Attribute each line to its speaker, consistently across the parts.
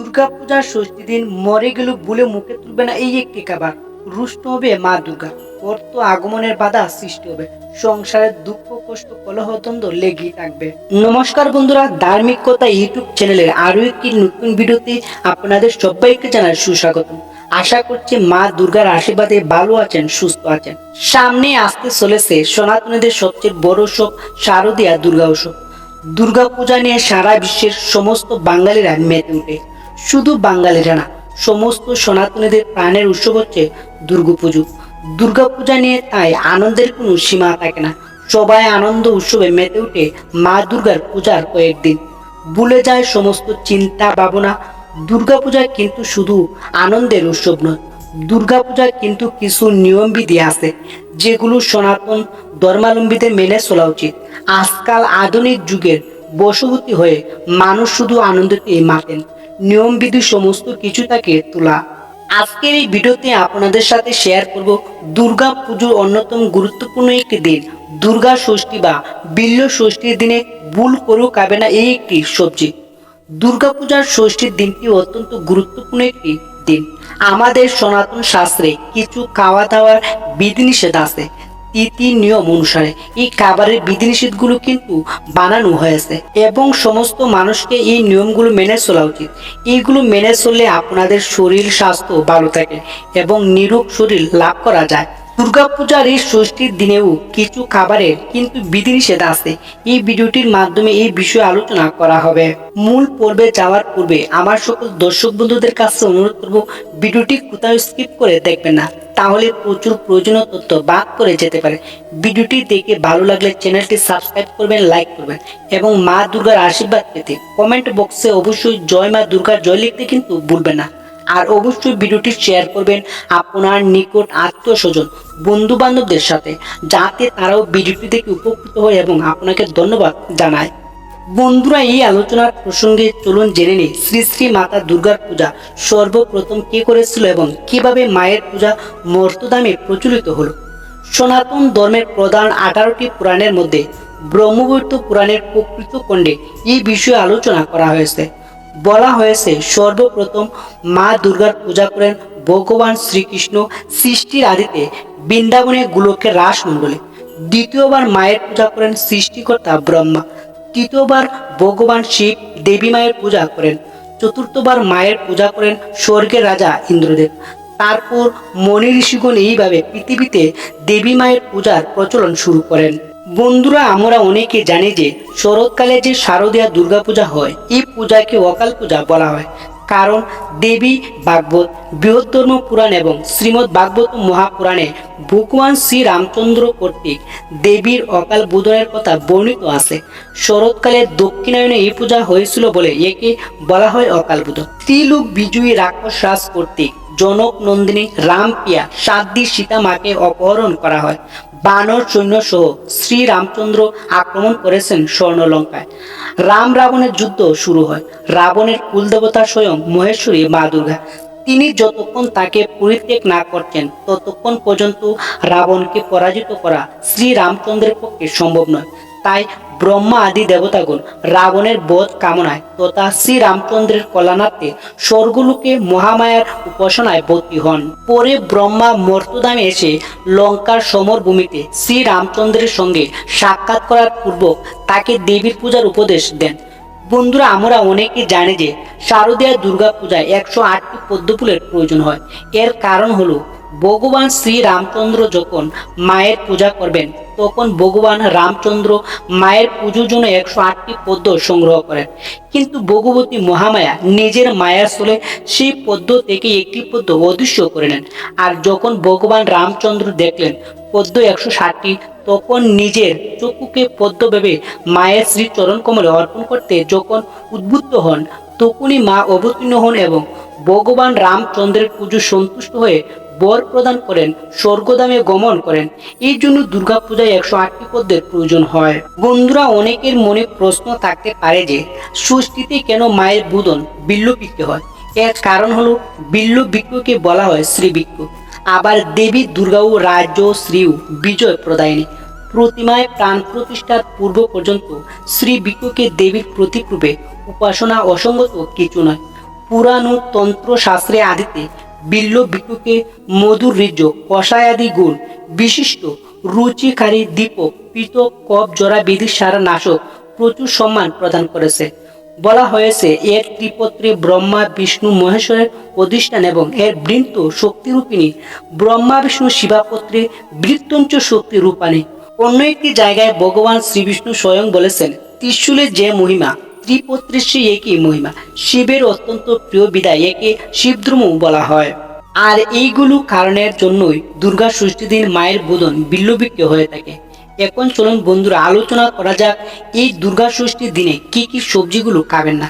Speaker 1: দুর্গা পূজার ষষ্ঠী দিন মরে গেল বলে মুখে তুলবে না এই একটি খাবার রুষ্ট হবে মা দুর্গা। অর্থ আগমনের বাধা সৃষ্টি হবে। সংসারের দুঃখ, কষ্ট, কলহ, দ্বন্দ্ব লেগেই থাকবে। নমস্কার বন্ধুরা, ধার্মিক কথা ইউটিউব চ্যানেলের আরও একটি নতুন ভিডিওতে আপনাদের সবাইকে জানাই সুস্বাগতম। আশা করছি মা দুর্গার আশীর্বাদে ভালো আছেন, সুস্থ আছেন। সামনে আসতে চলেছে সনাতনীদের সবচেয়ে বড় উৎসব, শারদীয়া দুর্গা উৎসব। দুর্গা পূজা নিয়ে সারা বিশ্বের সমস্ত বাঙালিরা মেতে উঠে। শুধু বাঙালিরা না, সমস্ত সনাতনীদের প্রাণের উৎসব হচ্ছে দুর্গাপুজো। দুর্গাপূজা নিয়ে তাই আনন্দের কোনো সীমা থাকে না। সবাই আনন্দ উৎসবে মেতে উঠে মা দুর্গার পূজার কয়েকদিন। ভুলে যায় সমস্ত চিন্তা ভাবনা। দুর্গাপূজা কিন্তু শুধু আনন্দের উৎসব নয়, দুর্গাপূজা কিন্তু কিছু নিয়মবিধি আছে, যেগুলো সনাতন ধর্মাবলম্বীদের মেনে চলা উচিত। আজকাল আধুনিক যুগের বশবর্তী হয়ে মানুষ শুধু আনন্দতে মাতেন নিয়মবিধি সমস্ত কিছু তাকে তোলা। আজকের এই ভিডিওতে আপনাদের সাথে শেয়ার করব দুর্গা পুজোর অন্যতম গুরুত্বপূর্ণ একটি দিন। দুর্গা ষষ্ঠী বা বিল্ল ষষ্ঠীর দিনে ভুল করেও খাবে না এই একটি সবজি। দুর্গাপূজার ষষ্ঠীর দিনটি অত্যন্ত গুরুত্বপূর্ণ একটি দিন। আমাদের সনাতন শাস্ত্রে কিছু খাওয়া দাওয়ার বিধিনিষেধ আছে। তিথি নিয়ম অনুসারে এই খাবারের বিধিনিষেধগুলো কিন্তু বানানো হয়েছে এবং সমস্ত মানুষকে এই নিয়মগুলো মেনে চলা উচিত। এইগুলো মেনে চললে আপনাদের শরীর স্বাস্থ্য ভালো থাকে এবং নিরোগ শরীর লাভ করা যায়। দুর্গাপূজার এই ষষ্ঠীর দিনেও কিছু খাবারের কিন্তু বিধিনিষেধ আছে। এই ভিডিওটির মাধ্যমে এই বিষয়ে আলোচনা করা হবে। মূল পর্বে যাওয়ার পূর্বে আমার সকল দর্শক বন্ধুদের কাছে অনুরোধ করব, ভিডিওটি কোথাও স্কিপ করে দেখবেন না। তাহলে প্রচুর প্রয়োজনীয় তথ্য বাদ করে যেতে পারে। ভিডিওটি দেখে ভালো লাগলে চ্যানেলটি সাবস্ক্রাইব করবেন, লাইক করবেন এবং মা দুর্গার আশীর্বাদ পেতে কমেন্ট বক্সে অবশ্যই জয় মা দুর্গার জয় লিখতে কিন্তু ভুলবেন না। আর অবশ্যই ভিডিওটি শেয়ার করবেন আপনার নিকট আত্মীয় স্বজন বন্ধু বান্ধবদের সাথে, যাতে তারাও ভিডিওটি থেকে উপকৃত হয় এবং আপনাকে ধন্যবাদ জানায়। বন্ধুরা, এই আলোচনার প্রসঙ্গে চলুন জেনে নিই, শ্রী শ্রী মাতা দুর্গার পূজা সর্বপ্রথম কে করেছিল এবং কীভাবে মায়ের পূজা মর্তদামে প্রচলিত হলো? সনাতন ধর্মের প্রধান আঠারোটি পুরাণের মধ্যে ব্রহ্মবৈত্য পুরাণের প্রকৃত খণ্ডে এই বিষয়ে আলোচনা করা হয়েছে। বলা হয়েছে, সর্বপ্রথম মা দুর্গার পূজা করেন ভগবান শ্রীকৃষ্ণ সৃষ্টির আদিতে বৃন্দাবনে গোলকের রাসমণ্ডলে। দ্বিতীয়বার মায়ের পূজা করেন সৃষ্টিকর্তা ব্রহ্মা। তৃতীয়বার ভগবান শিব দেবী মায়ের পূজা করেন। চতুর্থবার মায়ের পূজা করেন স্বর্গের রাজা ইন্দ্রদেব। তারপর মনি ঋষিগণ এইভাবে পৃথিবীতে দেবী মায়ের পূজার প্রচলন শুরু করেন। বন্ধুরা, আমরা অনেকে জানি যে শরৎকালে যে শারদীয়া দুর্গাপূজা হয়, এই পূজাকে অকাল পূজা বলা হয়। কারণ দেবী ভাগবত, বৃহত্তম পুরাণ এবং শ্রীমদ্ ভাগবত মহাপুরাণে ভগবান শ্রী রামচন্দ্র কর্তৃক দেবীর অকাল বোধনের কথা বর্ণিত আছে। শরৎকালে দক্ষিণায়নে এই পূজা হয়েছিল বলে একে বলা হয় অকাল বোধ ত্রিলোক বিজয়ী রাক্ষস রাজ কর্তৃক জনক নন্দিনী রামপিয়া সাদ্দি সীতা মাকে অপহরণ করা হয়। বানর সৈন্য সহ শ্রী রামচন্দ্র আক্রমণ করেছেন স্বর্ণলঙ্কায়। রাম রাবণের যুদ্ধ শুরু হয়। রাবণের কুলদেবতা স্বয়ং মহেশ্বরী মা দুর্গা। তিনি যতক্ষণ তাকে পরিত্যাগ না করছেন, ততক্ষণ পর্যন্ত রাবণকে পরাজিত করা শ্রী রামচন্দ্রের পক্ষে সম্ভব নয়। তাই ব্রহ্মা আদি দেবতাগণ রাবণের বোধ কামনায় তথা শ্রী রামচন্দ্রের কল্যাণার্থে স্বর্গলোকে মহামায়ার উপাসনায় ভর্তি হন। পরে ব্রহ্মা মর্তদামে এসে লঙ্কার সমরভূমিতে শ্রী রামচন্দ্রের সঙ্গে সাক্ষাৎ করার পূর্বক তাকে দেবীর পূজার উপদেশ দেন। বন্ধুরা, আমরা অনেকে জানি যে শারদীয় দুর্গা পূজায় একশো আটটি পদ্মফুলের প্রয়োজন হয়। এর কারণ হলো, ভগবান শ্রী রামচন্দ্র যখন মায়ের পূজা করবেন তখন ভগবান রামচন্দ্র মায়ের পুজোর জন্য একশো আটটি পদ্ম সংগ্রহ করেন। কিন্তু ভগবতী মহামায়া নিজের মায়ার স্থলে সেই পদ্ম থেকে একটি পদ্ম অদৃশ্য করে নেন। আর যখন ভগবান রামচন্দ্র দেখলেন পদ্ম একশো ষাটটি, তখন নিজের চক্ষুকে পদ্ম ভেবে মায়ের শ্রী চরণ কমলে অর্পণ করতে যখন উদ্বুদ্ধ হন, তখনই মা অবতীর্ণ হন এবং ভগবান রামচন্দ্রের পুজো সন্তুষ্ট হয়ে বর প্রদান করেন, স্বর্গদামে গমন করেন। এই জন্য দুর্গাপূজায় একশো আটটি পদ্মের প্রয়োজন হয়। বন্ধুরা, অনেকের মনে প্রশ্ন থাকতে পারে যে, ষষ্ঠীতে কেন মায়ের বুদন বিল্ল পিকতে হয়? এর কারণ হলো বিল্ল বৃক্ষকে বলা হয় শ্রীবৃক্ষ আবার দেবী দুর্গাও রাজ্য শ্রীও বিজয় প্রদায়নী। প্রতিমায় প্রাণ প্রতিষ্ঠার পূর্ব পর্যন্ত শ্রী বিক্ষুকে দেবীর প্রতীকরূপে উপাসনা অসঙ্গত কিছু নয়। পুরানো তন্ত্রশাস্ত্রে আদিতে বিল্ল বিটুকে মধুর ঋজ, কষায়াদি গুণ, বিশিষ্ট, রুচিকারী দীপক পিতক কপ, জরা, বিধি, সারা নাশক প্রচুর সম্মান প্রদান করেছে। বলা হয়েছে, এর ত্রিপত্রে ব্রহ্মা, বিষ্ণু, মহেশ্বরের অধিষ্ঠান এবং এর বৃন্ত শক্তিরূপিণী ব্রহ্মা, বিষ্ণু, শিবাপত্রে বৃত্তঞ্চ শক্তি রূপানী অন্য একটি জায়গায় ভগবান শ্রীবিষ্ণু স্বয়ং বলেছেন ত্রিশূলের যে মহিমা ত্রিপত্রের সেই একই মহিমা। শিবের অত্যন্ত প্রিয় বিদায় একে শিবদ্রুম বলা হয়। আর এইগুলো কারণের জন্যই দুর্গা ষষ্ঠী দিন মায়ের বোধন বিল্লবিক্য হয়ে থাকে। এখন চলুন বন্ধুরা আলোচনা করা যাক এই দুর্গা ষষ্ঠীর দিনে কি কি সবজিগুলো খাবেন না।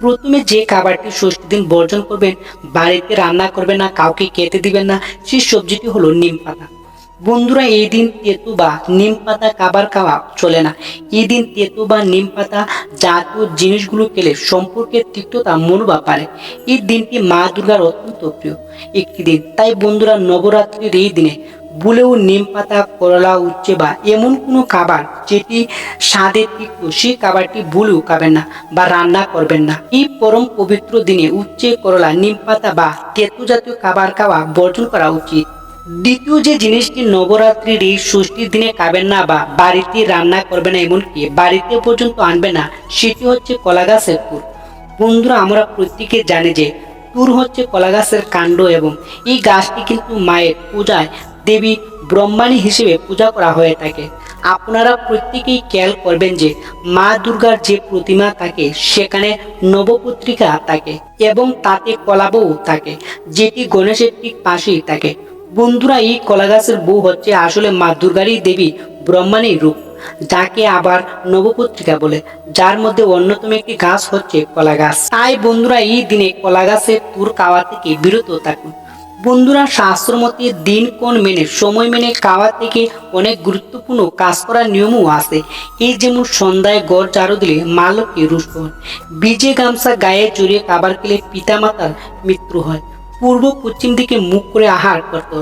Speaker 1: প্রথমে যে খাবারটি ষষ্ঠী দিন বর্জন করবেন, বাড়িতে রান্না করবেন না, কাউকে খেতে দিবেন না, সেই সবজিটি হলো নিম পাতা। বন্ধুরা, এই দিন তেঁতু বা নিম পাতা খাবার খাওয়া চলে না। এই দিন তেঁতু বা নিম পাতা জাতীয় জিনিসগুলো খেলে সম্পর্কের তিক্ততা মনোভাব পারে এই দিনটি মা দুর্গার অত্যন্ত প্রিয় একটি দিন। তাই বন্ধুরা, নবরাত্রির এই দিনে বুলেও নিম পাতা, করলা, উচ্ছে বা এমন কোনো খাবার যেটি স্বাদে তিক্ত, সেই খাবারটি ভুলেও খাবেন না বা রান্না করবেন না। এই পরম পবিত্র দিনে উচ্ছে, করলা, নিম পাতা বা তেতু জাতীয় খাবার খাওয়া বর্জন করা উচিত। দ্বিতীয় যে জিনিসটি নবরাত্রির এই ষষ্ঠীর দিনে খাবেন না বা বাড়িতে রান্না করবে না, এমনকি বাড়িতে পর্যন্ত আনবে না, সেটি হচ্ছে কলা গাছের পুর। বন্ধুরা, আমরা প্রত্যেকে জানি যে তুর হচ্ছে কলা গাছের কাণ্ড এবং এই গাছটি কিন্তু মায়ের পূজায় দেবী ব্রহ্মাণী হিসেবে পূজা করা হয়ে থাকে। আপনারা প্রত্যেকেই খেয়াল করবেন যে মা দুর্গার যে প্রতিমা থাকে, সেখানে নবপত্রিকা থাকে এবং তাতে কলাবউ থাকে, যেটি গণেশের ঠিক পাশেই থাকে। বন্ধুরা, এই কলা গাছের বউ হচ্ছে আসলে মা দুর্গারই দেবী, ব্রহ্মাণীর রূপ, যাকে আবার নবপত্রিকা বলে, যার মধ্যে অন্যতম একটি গাছ হচ্ছে কলা গাছ তাই বন্ধুরা, এই দিনে কলা গাছের তুর খাওয়া থেকে বিরত থাকুন। বন্ধুরা শাস্ত্র মতে দিন কোন মেনে, সময় মেনে খাওয়া থেকে অনেক গুরুত্বপূর্ণ কাজ করার নিয়মও আছে। এই যেমন সন্ধ্যায় গড় চারো দিলে মা লক্ষ্মী রুষ্ট হয় বীজে গামছা গায়ে জড়িয়ে খাবার খেলে পিতামাতার মৃত্যু হয়। পূর্ব পশ্চিম দিকে মুখ করে আহার করতে।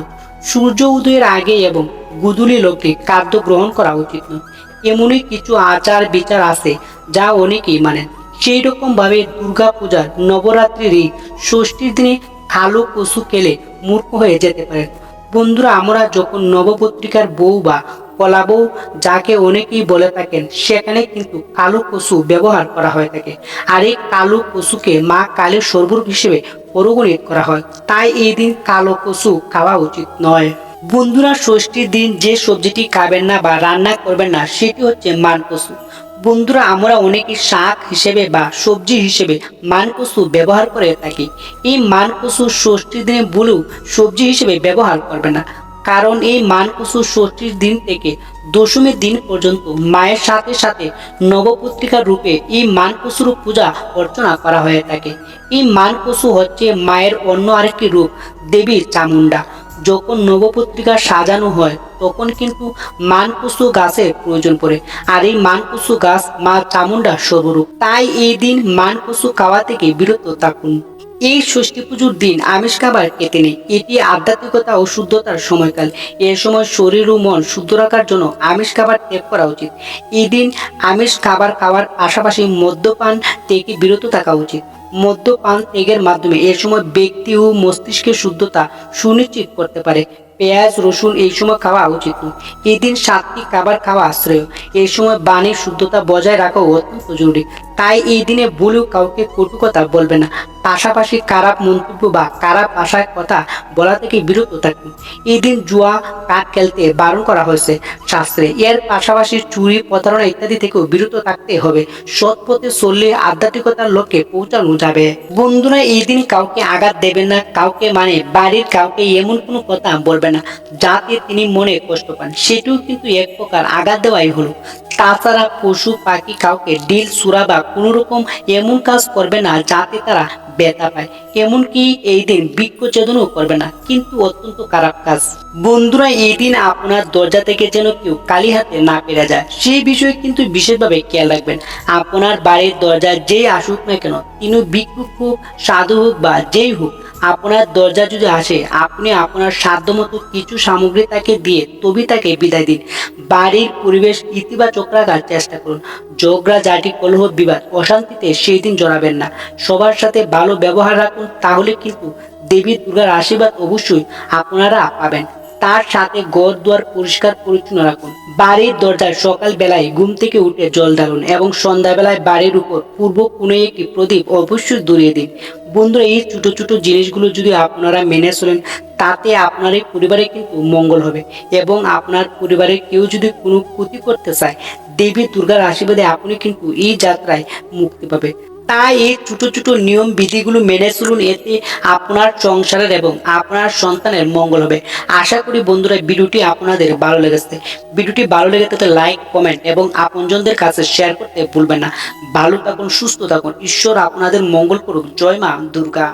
Speaker 1: সূর্য উদয়ের আগে এবং গুদুলি লোকে খাদ্য গ্রহণ করা উচিত। নয় এমনই কিছু আচার বিচার আছে যা অনেকেই মানেন। সেই রকম ভাবে দুর্গা পূজার নবরাত্রির এই ষষ্ঠীর দিনে কালো পশু খেলে মূর্খ হয়ে যেতে পারেন। বন্ধুরা, আমরা যখন নবপত্রিকার বউ বা কলা বউ যাকে অনেকেই বলে থাকেন, সেখানে কিন্তু কালো পশু ব্যবহার করা হয়ে থাকে। আর এই কালো পশুকে মা কালের সর্বরূপ হিসেবে পরিগণিত করা হয়। তাই এই দিন কালো কচু খাওয়া উচিত নয়। বন্ধুরা, ষষ্ঠীর দিন যে সবজিটি খাবেন না বা রান্না করবেন না, সেটি হচ্ছে মান কচু। বন্ধুরা, আমরা অনেকে শাক হিসেবে বা সবজি হিসেবে মান কসু ব্যবহার করে থাকি। এই মান কসু ষষ্ঠীর দিনে বলেও সবজি হিসেবে ব্যবহার করবে না। কারণ এই মানকুসু ষষ্ঠীর দিন থেকে দশমীর দিন পর্যন্ত মায়ের সাথে সাথে নবপত্রিকার রূপে এই মান কসুর পূজা অর্চনা করা হয়ে থাকে। এই মান কসু হচ্ছে মায়ের অন্য আরেকটি রূপ, দেবী চামুন্ডা যখন নবপত্রিকা সাজানো হয়, তখন কিন্তু মানকুসু গাছের প্রয়োজন পড়ে। আর এই মানকুসু গাছ মা চামুন্ডা স্বরূপ তাই এই দিন মানকুসু খাওয়া থেকে বিরত থাকুন। এই ষষ্ঠী পুজোর দিন আমিষ খাবার খেতে নেই। এটি আধ্যাত্মিকতা ও শুদ্ধতার সময়কাল। এ সময় শরীর ও মন শুদ্ধ রাখার জন্য আমিষ খাবার ত্যাগ করা উচিত। এই দিন আমিষ খাবার খাওয়ার পাশাপাশি মদ্যপান থেকে বিরত থাকা উচিত। মদ্যপান ত্যাগের মাধ্যমে এ সময় ব্যক্তি ও মস্তিষ্কের শুদ্ধতা সুনিশ্চিত করতে পারে। পেঁয়াজ, রসুন এই সময় খাওয়া উচিত নয়। এই দিন সাত্বিক খাবার খাওয়া আশ্রয়। এই সময় বাণীর শুদ্ধতা বজায় রাখা অত্যন্ত জরুরি। তাই এই দিনে ভুলেও কাউকে কটু কথা বলবে না। পাশাপাশি খারাপ মন্তব্য বা খারাপ ভাষায় কথা বলা থেকে বিরত থাকুন। এই দিন জুয়া কাক খেলতে বারণ করা হয়েছে। শাস্ত্রে। এর পাশাপাশি চুরি, প্রতারণা ইত্যাদি থেকেও বিরত থাকতে হবে। সৎ পথে চললে আধ্যাত্মিকতার লক্ষ্যে পৌঁছানো যাবে। বন্ধুরা, এই দিন কাউকে আঘাত দেবেন না, কাউকে মানে বাড়ির কাউকে এমন কোনো কথা বলবে না, যাতে তিনি মনে কষ্ট পান। সেটিও কিন্তু এক প্রকার আঘাত দেওয়াই হলো। তাছাড়া পশু, পাখি কাউকে ডিল, সুরা বা কোনো রকম এমন কাজ করবে না যাতে তারা ব্যথা পায়। এমনকি এই দিন বৃক্ষছেদনও করবে না, কিন্তু অত্যন্ত খারাপ কাজ। বন্ধুরা, এই দিন আপনার দরজা থেকে যেন কেউ কালি হাতে না পেরে যায় সেই বিষয়ে কিন্তু বিশেষভাবে খেয়াল রাখবেন। আপনার বাড়ির দরজা যেই আসুক না কেন, তিনি ভিক্ষুক হোক, সাধু হোক বা যেই হোক আপনার দরজা যদি আসে, আপনি আপনার সাধ্যমতো কিছু সামগ্রী তাকে দিয়ে তবে তাকে বিদায় দিন। বাড়ির পরিবেশ ইতিবাচক রাখার চেষ্টা করুন। ঝগড়া, জাটি, কলহ, বিবাদ, অশান্তিতে সেই দিন জড়াবেন না। সবার সাথে ভালো ব্যবহার রাখুন, তাহলে কিন্তু দেবী দুর্গার আশীর্বাদ অবশ্যই আপনারা পাবেন। তার সাথে ঘর দুয়ার পরিষ্কার পরিচ্ছন্ন রাখুন। বাড়ির দরজায় সকাল বেলায় ঘুম থেকে উঠে জল ঢালুন এবং সন্ধ্যাবেলায় বাড়ির উপর পূর্ব কোণে একটি প্রদীপ অবশ্যই দূরিয়ে দিন। বন্ধুরা, এই ছোট ছোট জিনিসগুলো যদি আপনারা মেনে চলেন, তাতে আপনার এই পরিবারে কিন্তু মঙ্গল হবে এবং আপনার পরিবারের কেউ যদি কোনো ক্ষতি করতে চায়, দেবী দুর্গার আশীর্বাদে আপনি কিন্তু এই যাত্রায় মুক্তি পাবে। তাই ছোট ছোট নিয়ম বিধিগুলো মেনে চলুন, এতে আপনার সংসারের এবং আপনার সন্তানের মঙ্গল হবে। আশা করি বন্ধুরা ভিডিওটি আপনাদের ভালো লেগেছে। ভিডিওটি ভালো লেগে থাকলে লাইক, কমেন্ট এবং আপনজনদের কাছে শেয়ার করতে ভুলবেন না। ভালো থাকুন, সুস্থ থাকুন। ঈশ্বর আপনাদের মঙ্গল করুক। জয় মা, দুর্গা।